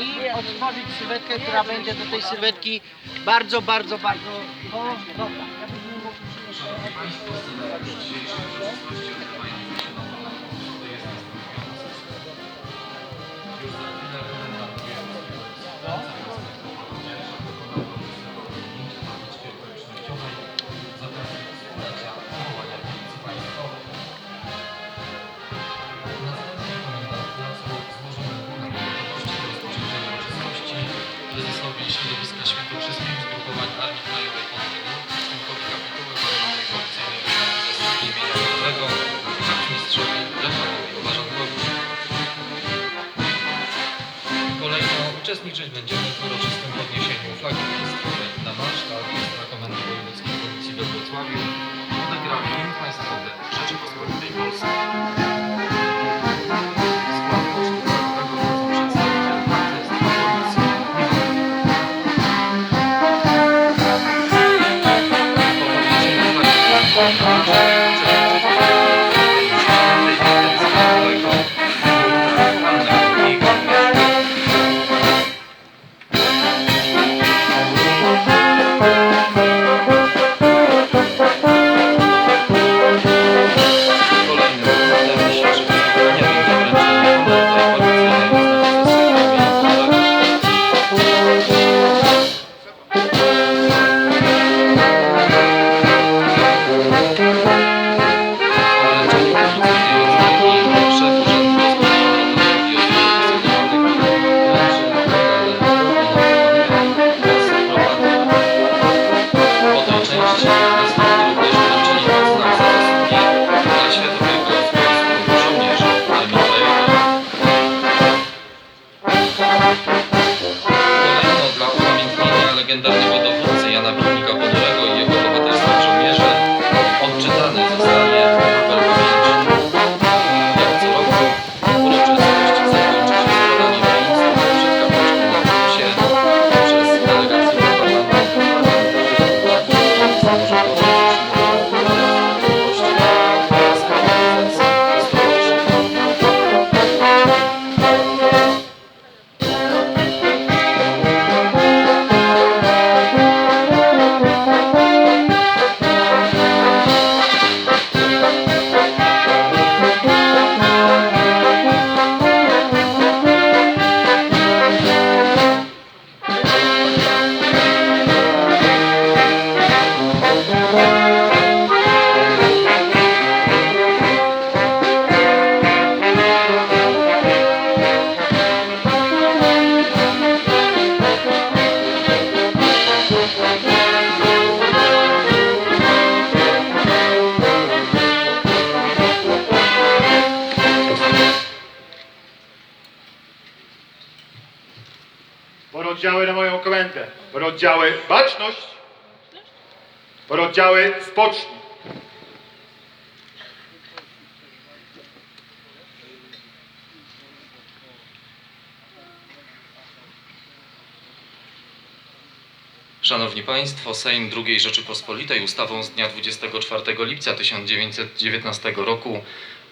i odtworzyć sylwetkę, która będzie do tej sylwetki bardzo, bardzo, bardzo. Uczestniczyć będziemy w uroczystym podniesieniu flagi państwowej na masztach Ministra Komendy Wojewódzkiej Policji we Wrocławiu. Odegramy hymn państwowy Rzeczypospolitej Polskiej. Skład Poczty upamiętnienia legendarnego dowódcy Spocznij. Szanowni Państwo, Sejm II Rzeczypospolitej ustawą z dnia 24 lipca 1919 roku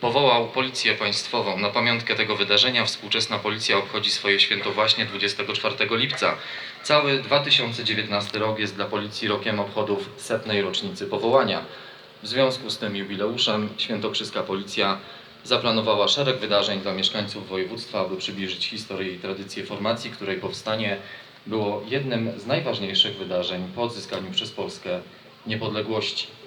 powołał Policję Państwową. Na pamiątkę tego wydarzenia współczesna policja obchodzi swoje święto właśnie 24 lipca. Cały 2019 rok jest dla Policji rokiem obchodów setnej rocznicy powołania. W związku z tym jubileuszem Świętokrzyska Policja zaplanowała szereg wydarzeń dla mieszkańców województwa, aby przybliżyć historię i tradycję formacji, której powstanie było jednym z najważniejszych wydarzeń po odzyskaniu przez Polskę niepodległości.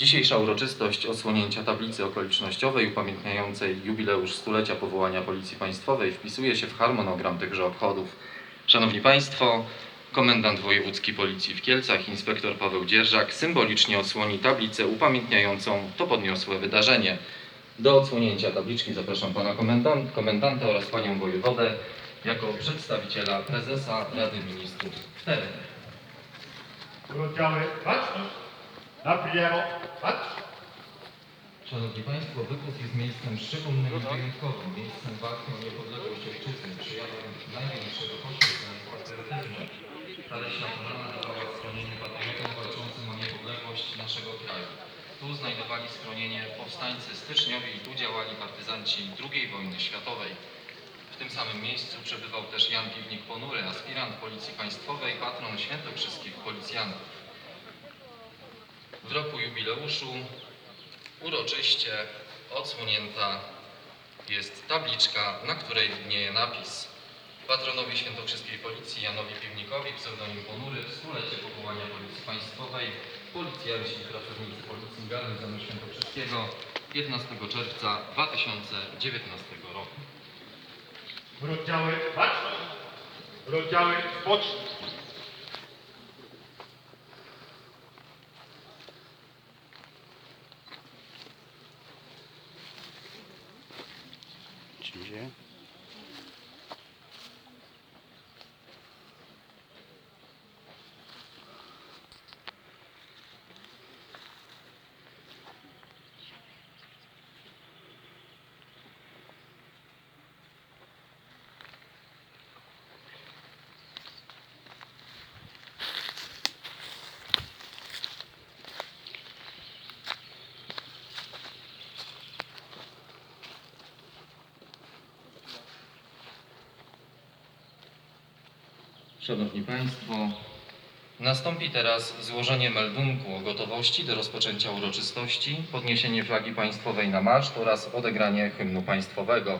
Dzisiejsza uroczystość odsłonięcia tablicy okolicznościowej upamiętniającej jubileusz stulecia powołania Policji Państwowej wpisuje się w harmonogram tychże obchodów. Szanowni Państwo, komendant wojewódzki Policji w Kielcach, inspektor Paweł Dzierżak, symbolicznie odsłoni tablicę upamiętniającą to podniosłe wydarzenie. Do odsłonięcia tabliczki zapraszam pana komendant, komendanta oraz panią wojewodę jako przedstawiciela prezesa Rady Ministrów w terenie. Baczność. Na Piero. Patrz. Szanowni Państwo, wykład jest miejscem szczególnym i wyjątkowym, miejscem walki o niepodległość ojczyzny, przejawem największego poświęcenia i patriotyzmu. Ta leśna pożarna dawała schronienie patriotom walczącym o niepodległość schronienie powstańcy styczniowi i tu działali partyzanci II wojny światowej. W tym samym miejscu przebywał też Jan Piwnik-Ponury, aspirant Policji Państwowej, patron świętokrzyskich policjantów. W roku jubileuszu uroczyście odsłonięta jest tabliczka, na której widnieje napis Patronowi Świętokrzyskiej Policji Janowi Piwnikowi, pseudonim Ponury, w stulecie powołania Policji Państwowej, policjanci i pracownicy Policji Garnizonu Świętokrzyskiego 15 czerwca 2019 roku. Rozdziały baczność. Rozdziały spocznij. Szanowni Państwo, nastąpi teraz złożenie meldunku o gotowości do rozpoczęcia uroczystości, podniesienie flagi państwowej na maszt oraz odegranie hymnu państwowego.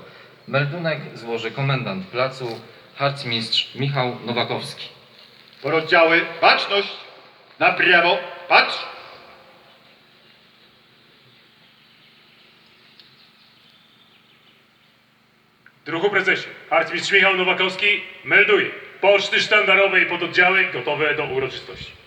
Meldunek złoży komendant placu, harcmistrz Michał Nowakowski. Rozdziały baczność. Na prawo patrz. Druhu prezesie, harcmistrz Michał Nowakowski melduje. Poczty sztandarowe i pododdziały gotowe do uroczystości.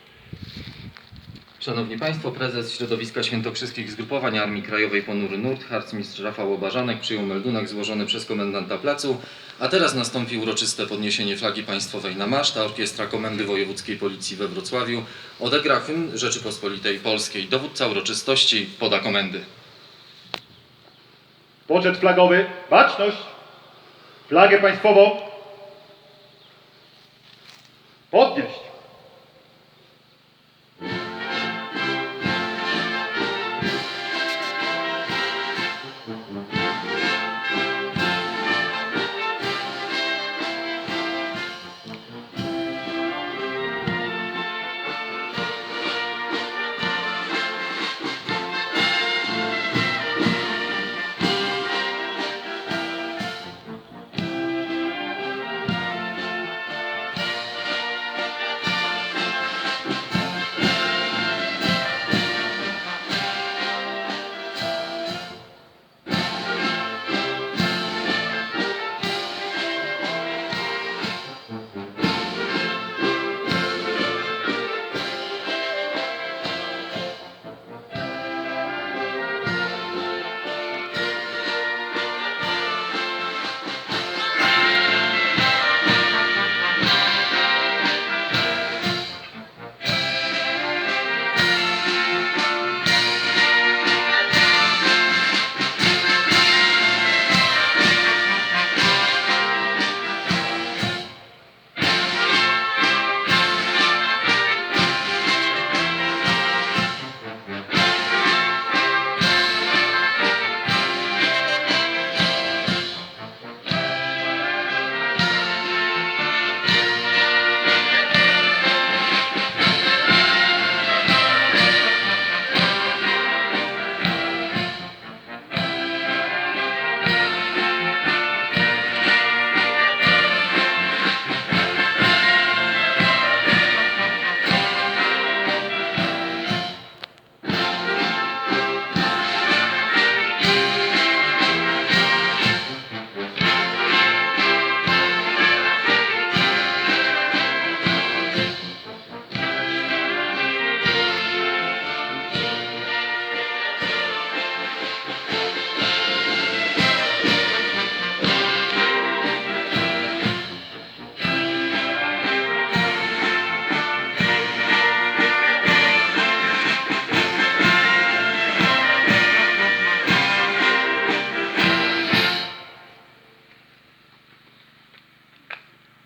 Szanowni Państwo, prezes Środowiska Świętokrzyskich Zgrupowań Armii Krajowej Ponury Nurt, harcmistrz Rafał Obarzanek przyjął meldunek złożony przez komendanta placu, a teraz nastąpi uroczyste podniesienie flagi państwowej na maszt, a orkiestra Komendy Wojewódzkiej Policji we Wrocławiu odegra hymn Rzeczypospolitej Polskiej. Dowódca uroczystości poda komendy. Poczet flagowy baczność. Flagę państwową óbvias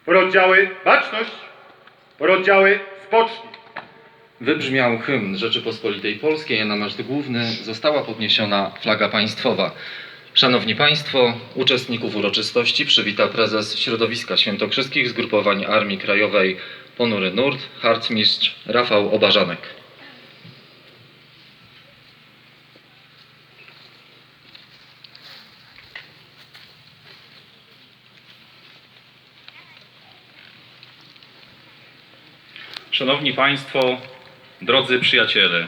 Rozdziały baczność. Rozdziały spocznij. Wybrzmiał hymn Rzeczypospolitej Polskiej, a na maszt główny została podniesiona flaga państwowa. Szanowni Państwo, uczestników uroczystości przywita prezes Środowiska Świętokrzyskich Zgrupowań Armii Krajowej Ponury Nurt, harcmistrz Rafał Obarzanek. Szanowni Państwo, drodzy przyjaciele,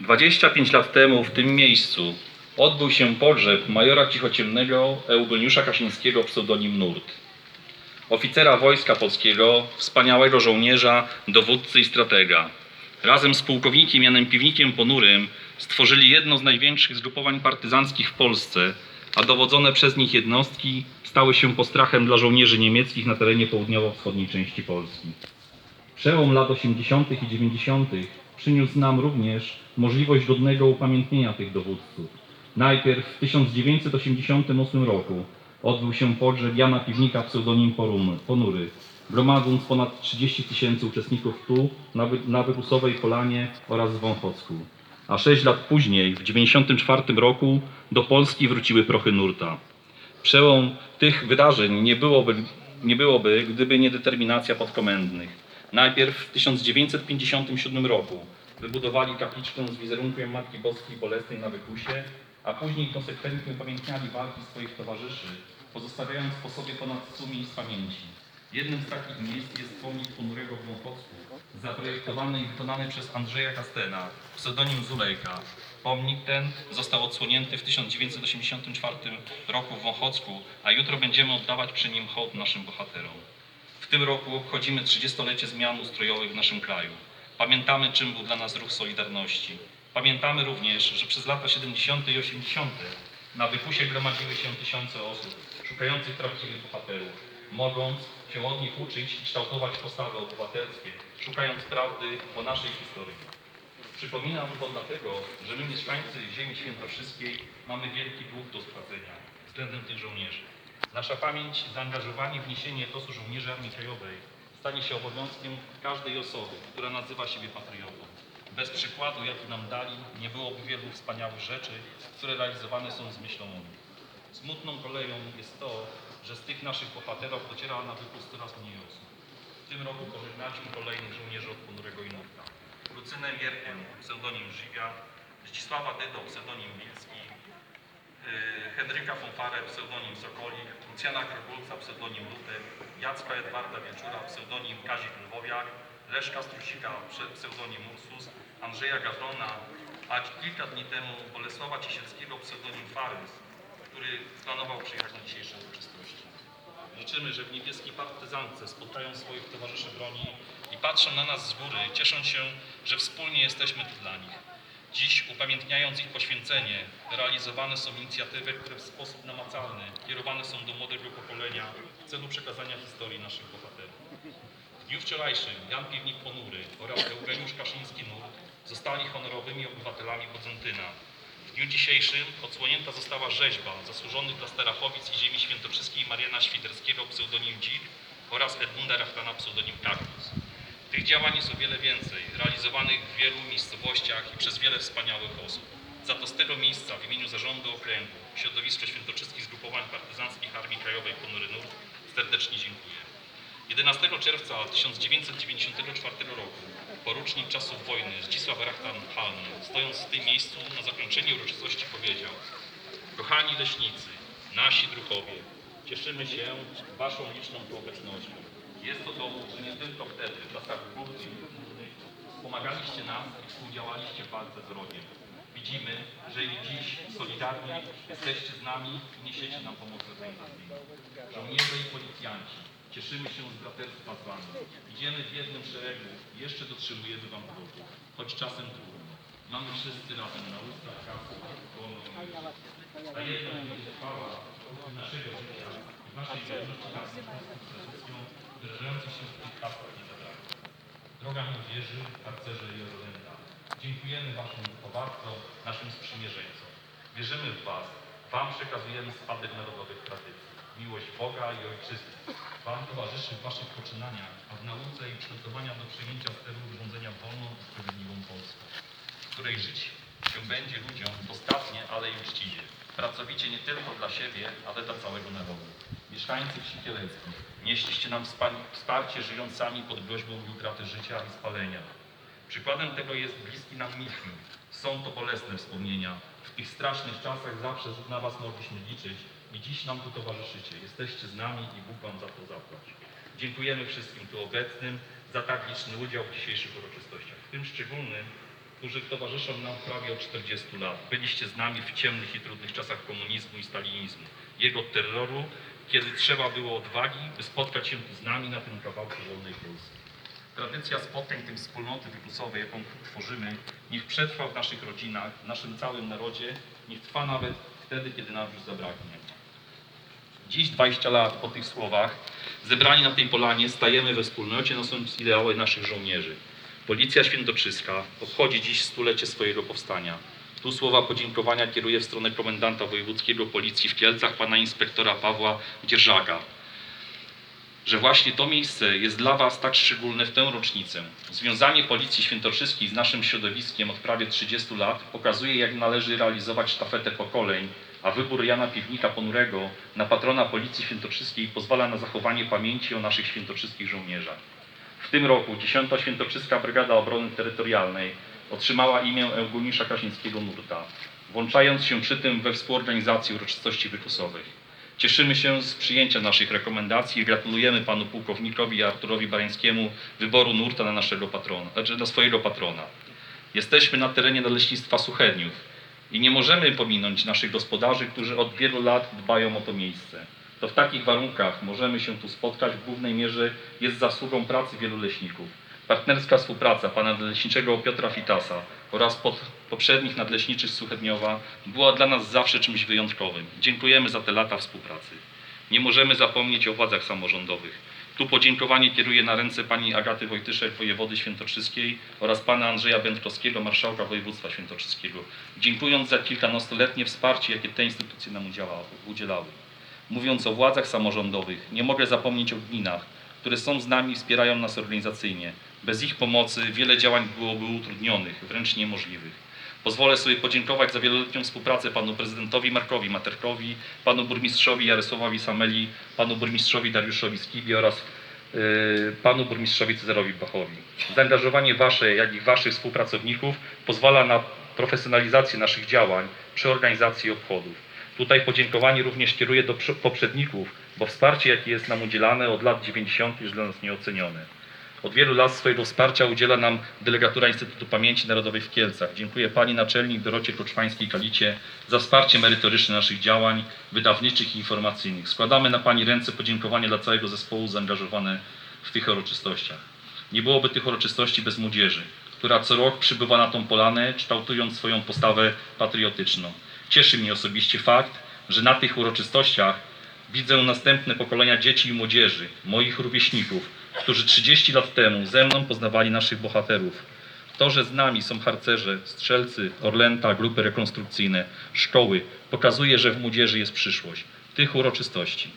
25 lat temu w tym miejscu odbył się pogrzeb majora cichociemnego Eugeniusza Kasińskiego pseudonim Nurt. Oficera Wojska Polskiego, wspaniałego żołnierza, dowódcy i stratega. Razem z pułkownikiem Janem Piwnikiem Ponurym stworzyli jedno z największych zgrupowań partyzanckich w Polsce, a dowodzone przez nich jednostki stały się postrachem dla żołnierzy niemieckich na terenie południowo-wschodniej części Polski. Przełom lat 80. i 90. przyniósł nam również możliwość godnego upamiętnienia tych dowódców. Najpierw w 1988 roku odbył się pogrzeb Jana Piwnika pseudonim Ponury, gromadząc ponad 30 tysięcy uczestników tu, na, Wy- na Wykusowej Polanie oraz w Wąchocku. A sześć lat później, w 1994 roku, do Polski wróciły prochy Nurta. Przełom tych wydarzeń nie byłoby, nie byłoby, gdyby nie determinacja podkomendnych. Najpierw w 1957 roku wybudowali kapliczkę z wizerunkiem Matki Boskiej Bolesnej na Wykusie, a później konsekwentnie upamiętniali walki swoich towarzyszy, pozostawiając po sobie ponad 100 miejsc pamięci. Jednym z takich miejsc jest pomnik ponurego w Wąchocku, zaprojektowany i wykonany przez Andrzeja Kastena, pseudonim Zulejka. Pomnik ten został odsłonięty w 1984 roku w Wąchocku, a jutro będziemy oddawać przy nim hołd naszym bohaterom. Tym roku obchodzimy 30-lecie zmian ustrojowych w naszym kraju. Pamiętamy, czym był dla nas ruch Solidarności. Pamiętamy również, że przez lata 70. i 80. na Wykusie gromadziły się tysiące osób, szukających prawdziwych bohaterów, mogąc się od nich uczyć i kształtować postawy obywatelskie, szukając prawdy o naszej historii. Przypominam to dlatego, że my mieszkańcy ziemi świętokrzyskiej mamy wielki dług do spłacenia względem tych żołnierzy. Nasza pamięć, zaangażowanie w niesienie etosu żołnierzy Armii Krajowej stanie się obowiązkiem każdej osoby, która nazywa siebie patriotą. Bez przykładu, jaki nam dali, nie byłoby wielu wspaniałych rzeczy, które realizowane są z myślą o nich. Smutną koleją jest to, że z tych naszych bohaterów dociera na wypust coraz mniej osób. W tym roku pożegnaliśmy kolejnych żołnierzy od ponurego Inurka. Lucynę Mierkę, pseudonim Żywia, Zdzisława Dydo, pseudonim Wilski, Henryka Fonfarę, pseudonim Sokolik, Lucjana Krogulca, pseudonim Lutek, Jacka Edwarda Wieczura, pseudonim Kazik Lwowiak, Leszka Strusika, pseudonim Ursus, Andrzeja Gawrona, a kilka dni temu Bolesława Ciesielskiego, pseudonim Farys, który planował przyjechać na dzisiejsze uroczystości. Życzymy, że w niebieskiej partyzance spotkają swoich towarzyszy broni i patrzą na nas z góry, cieszą się, że wspólnie jesteśmy tu dla nich. Dziś, upamiętniając ich poświęcenie, realizowane są inicjatywy, które w sposób namacalny kierowane są do młodego pokolenia w celu przekazania historii naszych bohaterów. W dniu wczorajszym Jan Piwnik Ponury oraz Eugeniusz Kaszyński-Nurt zostali honorowymi obywatelami Bodzentyna. W dniu dzisiejszym odsłonięta została rzeźba zasłużonych dla Starachowic i ziemi świętokrzyskiej Mariana Świderskiego pseudonim Dzik oraz Edmunda Rachtana pseudonim Kaktus. Tych działań jest o wiele więcej, realizowanych w wielu miejscowościach i przez wiele wspaniałych osób. Za to z tego miejsca w imieniu Zarządu Okręgu Środowisko Świętokrzyskich Zgrupowań Partyzanckich Armii Krajowej Ponury Nurt serdecznie dziękuję. 11 czerwca 1994 roku porucznik czasów wojny Zdzisław Rachtan-Halny, stojąc w tym miejscu na zakończeniu uroczystości powiedział Kochani leśnicy, nasi druhowie, cieszymy się Waszą liczną obecnością. Jest to że nie tylko wtedy, w i trudnych, pomagaliście nam i współdziałaliście w walce z wrogiem. Widzimy, że i dziś solidarnie jesteście z nami i niesiecie nam pomoc reprezentacyjną. Żołnierze i policjanci, cieszymy się z braterstwa z Wami. Idziemy w jednym szeregu jeszcze dotrzymujemy Wam drogi, choć czasem trudno. Mamy wszyscy razem na ustach kasy, wolną będzie trwała od naszego życia i Waszej wierności nas konstytucją, wyrażającej się w tych nie zabraknie. Droga młodzieży, harcerze i orlęta, dziękujemy Waszym wychowawcom, naszym sprzymierzeńcom. Wierzymy w Was. Wam przekazujemy spadek narodowych tradycji, miłość Boga i Ojczyzny. Wam towarzyszy w Waszych poczynaniach, a w nauce i przygotowaniach do przyjęcia steru urządzenia wolną i której żyć się będzie ludziom dostatnie, ale i uczciwie. Pracowicie nie tylko dla siebie, ale dla całego narodu. Mieszkańcy wsi Kieleckiej, nieśliście nam wspa- wsparcie żyjąc sami pod groźbą utraty życia i spalenia. Przykładem tego jest bliski nam Michniów. Są to bolesne wspomnienia. W tych strasznych czasach zawsze na Was mogliśmy liczyć i dziś nam tu towarzyszycie. Jesteście z nami i Bóg Wam za to zapłać. Dziękujemy wszystkim tu obecnym za tak liczny udział w dzisiejszych uroczystościach. W tym szczególnym, którzy towarzyszą nam prawie od 40 lat. Byliście z nami w ciemnych i trudnych czasach komunizmu i stalinizmu, jego terroru, kiedy trzeba było odwagi, by spotkać się z nami na tym kawałku wolnej Polski. Tradycja spotkań tym wspólnoty wykusowej, jaką tworzymy, niech przetrwa w naszych rodzinach, w naszym całym narodzie, niech trwa nawet wtedy, kiedy nam już zabraknie. Dziś, 20 lat po tych słowach, zebrani na tej polanie, stajemy we wspólnocie, nosząc ideały naszych żołnierzy. Policja Świętokrzyska obchodzi dziś stulecie swojego powstania. Tu słowa podziękowania kieruję w stronę komendanta wojewódzkiego policji w Kielcach, pana inspektora Pawła Dzierżaka, że właśnie to miejsce jest dla Was tak szczególne w tę rocznicę. Związanie Policji Świętokrzyskiej z naszym środowiskiem od prawie 30 lat pokazuje, jak należy realizować sztafetę pokoleń, a wybór Jana Piwnika Ponurego na patrona Policji Świętokrzyskiej pozwala na zachowanie pamięci o naszych świętokrzyskich żołnierzach. W tym roku 10. Świętokrzyska Brygada Obrony Terytorialnej otrzymała imię Eugeniusza Krasińskiego-Nurta, włączając się przy tym we współorganizacji uroczystości wykusowych. Cieszymy się z przyjęcia naszych rekomendacji i gratulujemy panu pułkownikowi Arturowi Barańskiemu wyboru Nurta na naszego patrona, znaczy na swojego patrona. Jesteśmy na terenie Nadleśnictwa Suchedniów i nie możemy pominąć naszych gospodarzy, którzy od wielu lat dbają o to miejsce. To w takich warunkach możemy się tu spotkać w głównej mierze jest zasługą pracy wielu leśników. Partnerska współpraca pana nadleśniczego Piotra Fitasa oraz pod, poprzednich nadleśniczych z Suchedniowa była dla nas zawsze czymś wyjątkowym. Dziękujemy za te lata współpracy. Nie możemy zapomnieć o władzach samorządowych. Tu podziękowanie kieruję na ręce pani Agaty Wojtyszek, wojewody świętokrzyskiej oraz pana Andrzeja Będkowskiego, marszałka województwa świętokrzyskiego, dziękując za kilkunastoletnie wsparcie, jakie te instytucje nam udzielały. Mówiąc o władzach samorządowych, nie mogę zapomnieć o gminach, które są z nami i wspierają nas organizacyjnie. Bez ich pomocy wiele działań byłoby utrudnionych, wręcz niemożliwych. Pozwolę sobie podziękować za wieloletnią współpracę panu prezydentowi Markowi Materkowi, panu burmistrzowi Jarosławowi Sameli, panu burmistrzowi Dariuszowi Skibie oraz yy, panu burmistrzowi Cezarowi Bachowi. Zaangażowanie wasze, jak i waszych współpracowników pozwala na profesjonalizację naszych działań przy organizacji obchodów. Tutaj podziękowanie również kieruję do prze- poprzedników, bo wsparcie, jakie jest nam udzielane od lat 90. jest dla nas nieocenione. Od wielu lat swojego wsparcia udziela nam delegatura Instytutu Pamięci Narodowej w Kielcach. Dziękuję Pani Naczelnik Dorocie Koczwańskiej-Kalicie za wsparcie merytoryczne naszych działań wydawniczych i informacyjnych. Składamy na Pani ręce podziękowanie dla całego zespołu zaangażowane w tych uroczystościach. Nie byłoby tych uroczystości bez młodzieży, która co rok przybywa na tą polanę, kształtując swoją postawę patriotyczną. Cieszy mnie osobiście fakt, że na tych uroczystościach widzę następne pokolenia dzieci i młodzieży, moich rówieśników, którzy 30 lat temu ze mną poznawali naszych bohaterów. To, że z nami są harcerze, strzelcy, orlęta, grupy rekonstrukcyjne, szkoły, pokazuje, że w młodzieży jest przyszłość. Tych uroczystości.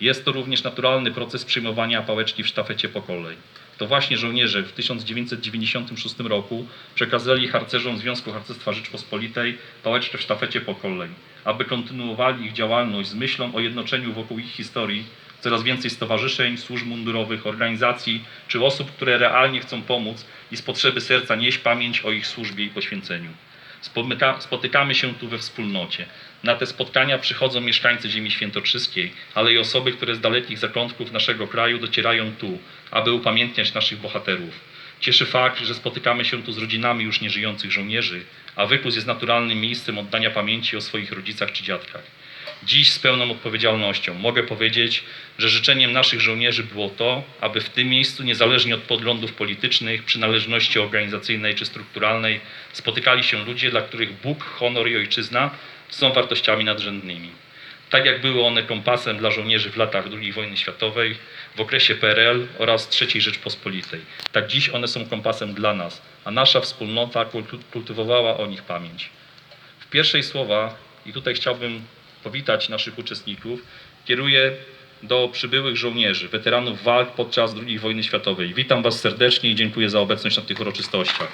Jest to również naturalny proces przyjmowania pałeczki w sztafecie po kolei. To właśnie żołnierze w 1996 roku przekazali harcerzom Związku Harcerstwa Rzeczpospolitej pałeczkę w sztafecie po kolei, aby kontynuowali ich działalność z myślą o jednoczeniu wokół ich historii coraz więcej stowarzyszeń, służb mundurowych, organizacji czy osób, które realnie chcą pomóc i z potrzeby serca nieść pamięć o ich służbie i poświęceniu. Spotykamy się tu we wspólnocie. Na te spotkania przychodzą mieszkańcy ziemi świętokrzyskiej, ale i osoby, które z dalekich zakątków naszego kraju docierają tu, aby upamiętniać naszych bohaterów. Cieszy fakt, że spotykamy się tu z rodzinami już nieżyjących żołnierzy, a wykus jest naturalnym miejscem oddania pamięci o swoich rodzicach czy dziadkach. Dziś z pełną odpowiedzialnością mogę powiedzieć, że życzeniem naszych żołnierzy było to, aby w tym miejscu, niezależnie od poglądów politycznych, przynależności organizacyjnej czy strukturalnej, spotykali się ludzie, dla których Bóg, honor i ojczyzna są wartościami nadrzędnymi. Tak jak były one kompasem dla żołnierzy w latach II wojny światowej, w okresie PRL oraz III Rzeczpospolitej, tak dziś one są kompasem dla nas, a nasza wspólnota kultywowała o nich pamięć. W pierwszej słowa, i tutaj chciałbym powitać naszych uczestników, kieruje do przybyłych żołnierzy, weteranów walk podczas II wojny światowej. Witam Was serdecznie i dziękuję za obecność na tych uroczystościach.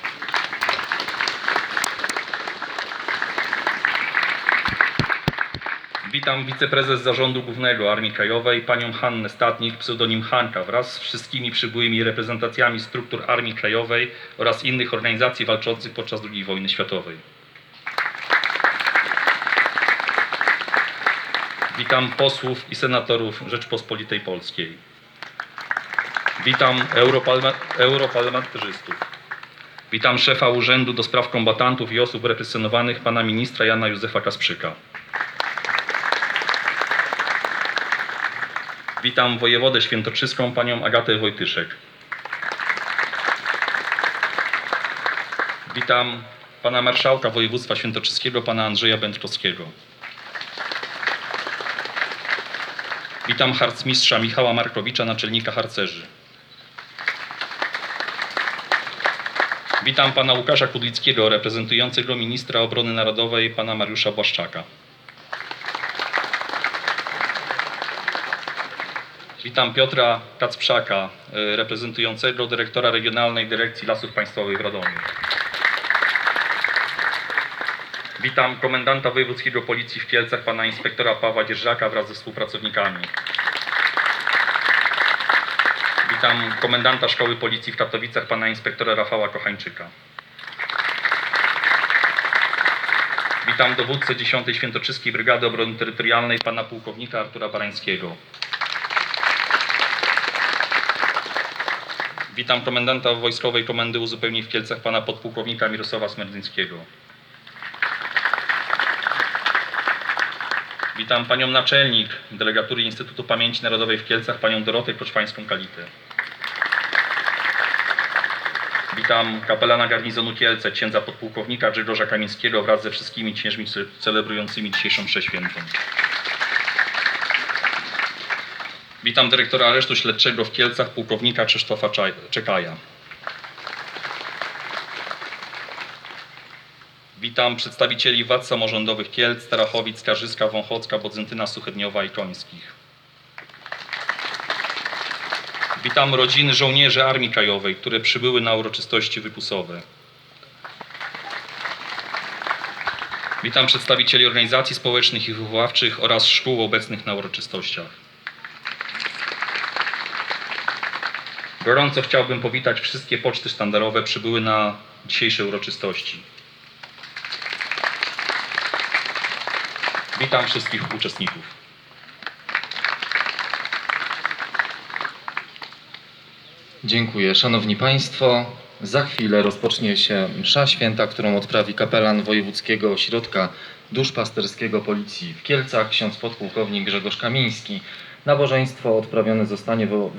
Witam wiceprezes Zarządu Głównego Armii Krajowej, panią Hannę Statnik, pseudonim Hanka, wraz z wszystkimi przybyłymi reprezentacjami struktur Armii Krajowej oraz innych organizacji walczących podczas II wojny światowej. Witam posłów i senatorów Rzeczpospolitej Polskiej. Witam europalma- europarlamentarzystów. Witam szefa Urzędu do Spraw Kombatantów i Osób Represjonowanych, pana ministra Jana Józefa Kasprzyka. Witam wojewodę świętokrzyską, panią Agatę Wojtyszek. Witam pana marszałka województwa świętokrzyskiego, pana Andrzeja Będkowskiego. Witam harcmistrza Michała Markowicza, naczelnika harcerzy. Witam pana Łukasza Kudlickiego, reprezentującego ministra obrony narodowej, pana Mariusza Błaszczaka. Witam Piotra Kacprzaka, y, reprezentującego dyrektora Regionalnej Dyrekcji Lasów Państwowych w Radomiu. Witam komendanta wojewódzkiego Policji w Kielcach, pana inspektora Pawła Dzierżaka wraz ze współpracownikami. Witam komendanta Szkoły Policji w Katowicach, pana inspektora Rafała Kochańczyka. Witam dowódcę 10 Świętokrzyskiej Brygady Obrony Terytorialnej, pana pułkownika Artura Barańskiego. Witam komendanta Wojskowej Komendy Uzupełnień w Kielcach, pana podpułkownika Mirosława Smerdyńskiego. Witam panią naczelnik delegatury Instytutu Pamięci Narodowej w Kielcach, panią Dorotę Koczwańską-Kalitę. Witam kapelana garnizonu Kielce, księdza podpułkownika Grzegorza Kamińskiego wraz ze wszystkimi księżmi ce- celebrującymi dzisiejszą mszę świętą. Witam dyrektora aresztu śledczego w Kielcach, pułkownika Krzysztofa Czekaja. Witam przedstawicieli władz samorządowych Kielc, Starachowic, Karzyska, Wąchocka, Bodzentyna, Suchedniowa i Końskich. Witam rodziny żołnierzy Armii Krajowej, które przybyły na uroczystości wypusowe. Witam przedstawicieli organizacji społecznych i wychowawczych oraz szkół obecnych na uroczystościach. Gorąco chciałbym powitać wszystkie poczty sztandarowe przybyły na dzisiejsze uroczystości. Witam wszystkich uczestników. Dziękuję. Szanowni Państwo, za chwilę rozpocznie się msza święta, którą odprawi kapelan Wojewódzkiego Ośrodka Duszpasterskiego Policji w Kielcach, ksiądz podpułkownik Grzegorz Kamiński. Nabożeństwo odprawione zostanie wo-